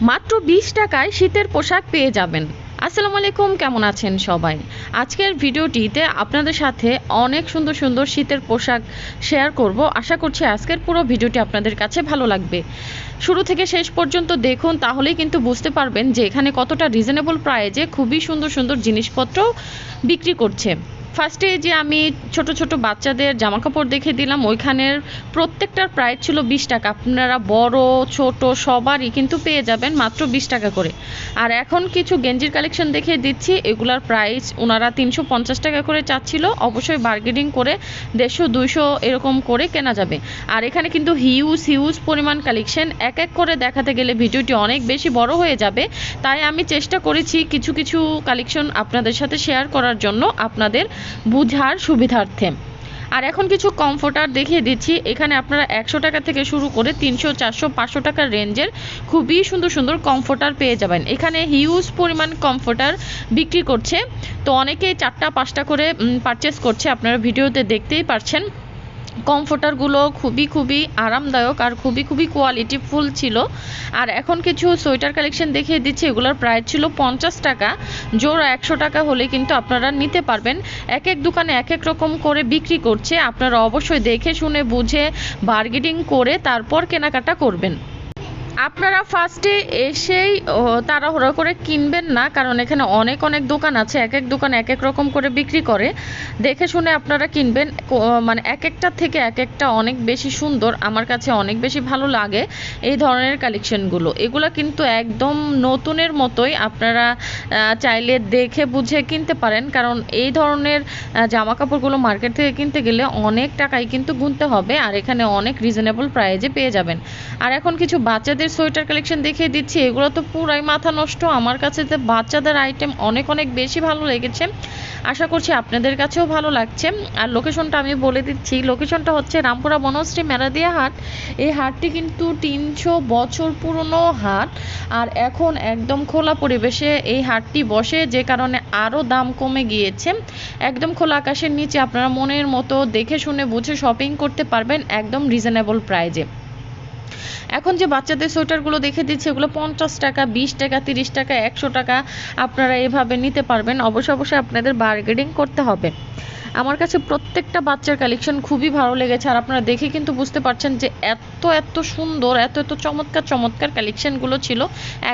মাত্র বিশ টাকায় শীতের পোশাক পেয়ে যাবেন। আসসালামু আলাইকুম, কেমন আছেন সবাই? আজকের ভিডিওটিতে আপনাদের সাথে অনেক সুন্দর সুন্দর শীতের পোশাক শেয়ার করব। আশা করছি আজকের পুরো ভিডিওটি আপনাদের কাছে ভালো লাগবে। শুরু থেকে শেষ পর্যন্ত দেখুন, তাহলেই কিন্তু বুঝতে পারবেন যে এখানে কতটা রিজনেবল প্রাইজে খুবই সুন্দর সুন্দর জিনিসপত্র বিক্রি করছে। ফার্স্টে যে আমি ছোট ছোট বাচ্চাদের জামা কাপড় দেখে দিলাম, ওইখানের প্রত্যেকটার প্রাইস ছিল বিশ টাকা। আপনারা বড়, ছোট, সবারই কিন্তু পেয়ে যাবেন মাত্র বিশ টাকা করে। আর এখন কিছু গেঞ্জির কালেকশন দেখে দিচ্ছি, এগুলার প্রাইস ওনারা তিনশো পঞ্চাশ টাকা করে চাচ্ছিল, অবশ্যই বার্গেনিং করে দেড়শো, দুইশো এরকম করে কেনা যাবে। আর এখানে কিন্তু হিউজ হিউজ পরিমাণ কালেকশন এক এক করে দেখাতে গেলে ভিডিওটি অনেক বেশি বড় হয়ে যাবে। তাই আমি চেষ্টা করেছি কিছু কিছু কালেকশন আপনাদের সাথে শেয়ার করার জন্য, আপনাদের বুঝার সুবিধার্থে। আর এখন কিছু কমফোর্টার দেখিয়ে দিচ্ছি। এখানে আপনারা একশো টাকা থেকে শুরু করে তিনশো, চারশো, পাঁচশো টাকার রেঞ্জের খুবই সুন্দর সুন্দর কমফোর্টার পেয়ে যাবেন। এখানে হিউজ পরিমাণ কমফোর্টার বিক্রি করছে। তো অনেকেই চারটা, পাঁচটা করে পারচেস করছে। আপনারা ভিডিওতে দেখতেই পারছেন। কমফোর্টারগুলো খুবই খুবই আরামদায়ক আর খুবই খুবই কোয়ালিটি ফুল ছিল। আর এখন কিছু সোয়েটার কালেকশন দেখিয়ে দিচ্ছি, এগুলোর প্রাইস ছিল পঞ্চাশ টাকা। জোড়া একশো টাকা হলে কিন্তু আপনারা নিতে পারবেন। এক এক দোকানে এক এক রকম করে বিক্রি করছে। আপনারা অবশ্যই দেখে শুনে বুঝে বার্গেটিং করে তারপর কেনাকাটা করবেন। আপনারা ফার্স্টে এসেই তাড়াহুড়ো করে কিনবেন না, কারণ এখানে অনেক অনেক দোকান আছে, এক এক দোকান এক এক রকম করে বিক্রি করে। দেখে শুনে আপনারা কিনবেন মানে এক একটা থেকে এক একটা অনেক বেশি সুন্দর, আমার কাছে অনেক বেশি ভালো লাগে এই ধরনের কালেকশনগুলো এগুলো কিন্তু একদম নতুনের মতোই আপনারা চাইলে দেখে বুঝে কিনতে পারেন, কারণ এই ধরনের জামা কাপড়গুলো মার্কেট থেকে কিনতে গেলে অনেক টাকাই কিন্তু গুনতে হবে, আর এখানে অনেক রিজনেবল প্রাইজে পেয়ে যাবেন। আর এখন কিছু বাচ্চাদের সোয়েটার কালেকশন দেখিয়ে দিচ্ছি। এগুলো তো পুরাই মাথা নষ্ট। আমার কাছে তো বাচ্চাদের আইটেম অনেক অনেক বেশি ভালো লেগেছে। আশা করছি আপনাদের কাছেও ভালো লাগছে। আর লোকেশনটা আমি বলে দিচ্ছি। লোকেশনটা হচ্ছে রামপুরা বনশ্রী মেরাদিয়া হাট। এই হাটটি কিন্তু তিনশো বছর পুরনো হাট। আর এখন একদম খোলা পরিবেশে এই হাটটি বসে, যে কারণে আরও দাম কমে গিয়েছে। একদম খোলা আকাশের নিচে আপনারা মনের মতো দেখে শুনে বুঝে শপিং করতে পারবেন একদম রিজনেবল প্রাইজে এখন যে বাচ্চাদের সোয়েটারগুলো দেখে দিচ্ছে, এগুলো পঞ্চাশ টাকা, বিশ টাকা, তিরিশ টাকা, একশো টাকা আপনারা এভাবে নিতে পারবেন। অবশ্যই অবশ্যই আপনাদের বার্গেনিং করতে হবে। আমার কাছে প্রত্যেকটা বাচ্চার কালেকশন খুবই ভালো লেগেছে আর আপনারা দেখে কিন্তু বুঝতে পারছেন যে এত এত সুন্দর, এত এত চমৎকার চমৎকার কালেকশনগুলো ছিল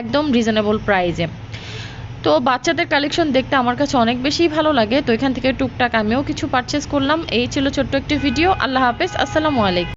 একদম রিজনেবল প্রাইজে তো বাচ্চাদের কালেকশন দেখতে আমার কাছে অনেক বেশি ভালো লাগে। তো এখান থেকে টুকটাক আমিও কিছু পারচেস করলাম। এই ছিল ছোট্ট একটি ভিডিও আল্লাহ হাফেজ। আসসালামু আলাইকুম।